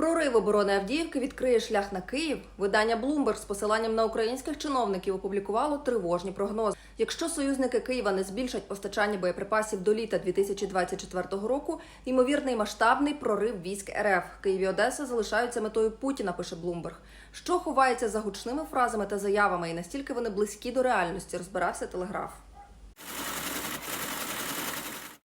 Прорив оборони Авдіївки відкриє шлях на Київ. Видання Bloomberg з посиланням на українських чиновників опублікувало тривожні прогнози. Якщо союзники Києва не збільшать постачання боєприпасів до літа 2024 року, ймовірний масштабний прорив військ РФ Київ і Одеса залишаються метою Путіна. Пише Bloomberg. Що ховається за гучними фразами та заявами, і настільки вони близькі до реальності, розбирався телеграф.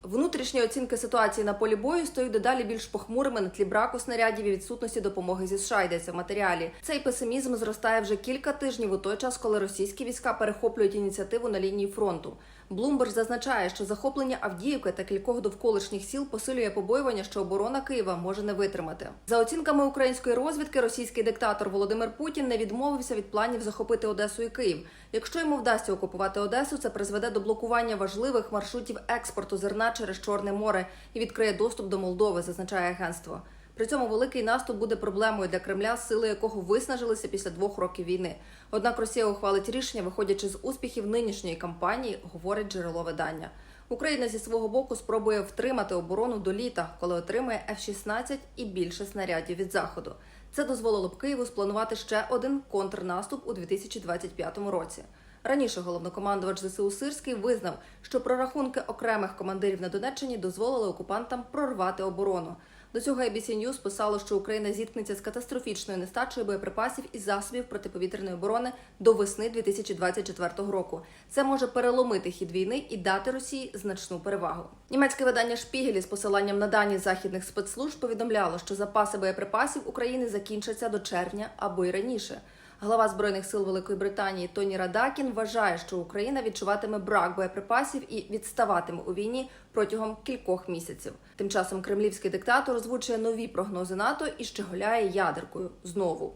Внутрішні оцінки ситуації на полі бою стають дедалі більш похмурими на тлі браку снарядів і відсутності допомоги зі США йдеться в матеріалі. Цей песимізм зростає вже кілька тижнів у той час, коли російські війська перехоплюють ініціативу на лінії фронту. Блумберг зазначає, що захоплення Авдіївки та кількох довколишніх сіл посилює побоювання, що оборона Києва може не витримати. За оцінками української розвідки, російський диктатор Володимир Путін не відмовився від планів захопити Одесу і Київ. Якщо йому вдасться окупувати Одесу, це призведе до блокування важливих маршрутів експорту зерна через Чорне море і відкриє доступ до Молдови, зазначає агентство. При цьому великий наступ буде проблемою для Кремля, сили якого виснажилися після двох років війни. Однак Росія ухвалить рішення, виходячи з успіхів нинішньої кампанії, говорить джерело видання. Україна зі свого боку спробує втримати оборону до літа, коли отримає F-16 і більше снарядів від заходу. Це дозволило б Києву спланувати ще один контрнаступ у 2025 році. Раніше головнокомандувач ЗСУ Сирський визнав, що прорахунки окремих командирів на Донеччині дозволили окупантам прорвати оборону. До цього ABC News писало, що Україна зіткнеться з катастрофічною нестачею боєприпасів і засобів протиповітряної оборони до весни 2024 року. Це може переломити хід війни і дати Росії значну перевагу. Німецьке видання Шпігелі з посиланням на дані західних спецслужб повідомляло, що запаси боєприпасів України закінчаться до червня або й раніше. Глава збройних сил Великої Британії Тоні Радакін вважає, що Україна відчуватиме брак боєприпасів і відставатиме у війні протягом кількох місяців. Тим часом кремлівський диктатор озвучує нові прогнози НАТО і щеголяє ядеркою знову.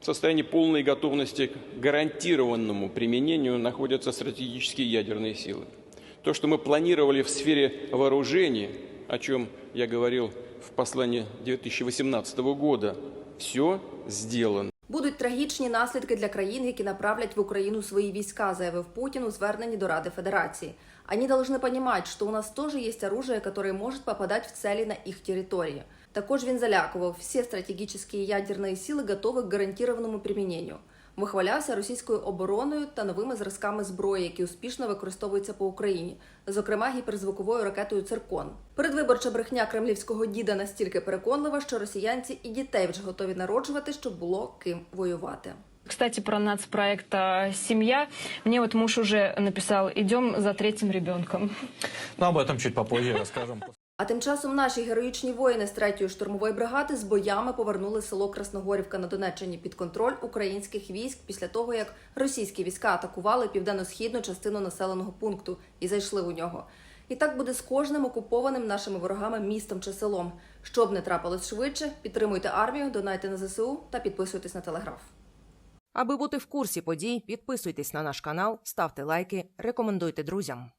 В состоянии полной готовности к гарантированному применению находятся стратегические ядерные силы. То, что мы планировали в сфере вооружений, о чем я говорил в послании 2018 года, все сделано. Будуть трагічні наслідки для країн, які направлять в Україну свої війська, заявив Путін у зверненні до Ради Федерации. Они должны понимать, что у нас тоже есть оружие, которое может попадать в цели на их территории. Також він залякував, всі стратегічні ядерні сили готові к гарантированному приміненню. Вихвалявся російською обороною та новими зразками зброї, які успішно використовуються по Україні, зокрема гіперзвуковою ракетою Циркон. Передвиборча брехня кремлівського діда настільки переконлива, що росіянці і дітей вже готові народжувати, щоб було ким воювати. Кстати, про нацпроект «Семья». Мне вот муж уже написал, идем за третьим ребенком. Но об этом чуть попозже расскажем. А тим часом наші героїчні воїни з третьої штурмової бригади з боями повернули село Красногорівка на Донеччині під контроль українських військ після того, як російські війська атакували південно-східну частину населеного пункту і зайшли у нього. І так буде з кожним окупованим нашими ворогами містом чи селом. Щоб не трапилось швидше, підтримуйте армію, донайте на ЗСУ та підписуйтесь на телеграф. Аби бути в курсі подій, підписуйтесь на наш канал, ставте лайки, рекомендуйте друзям.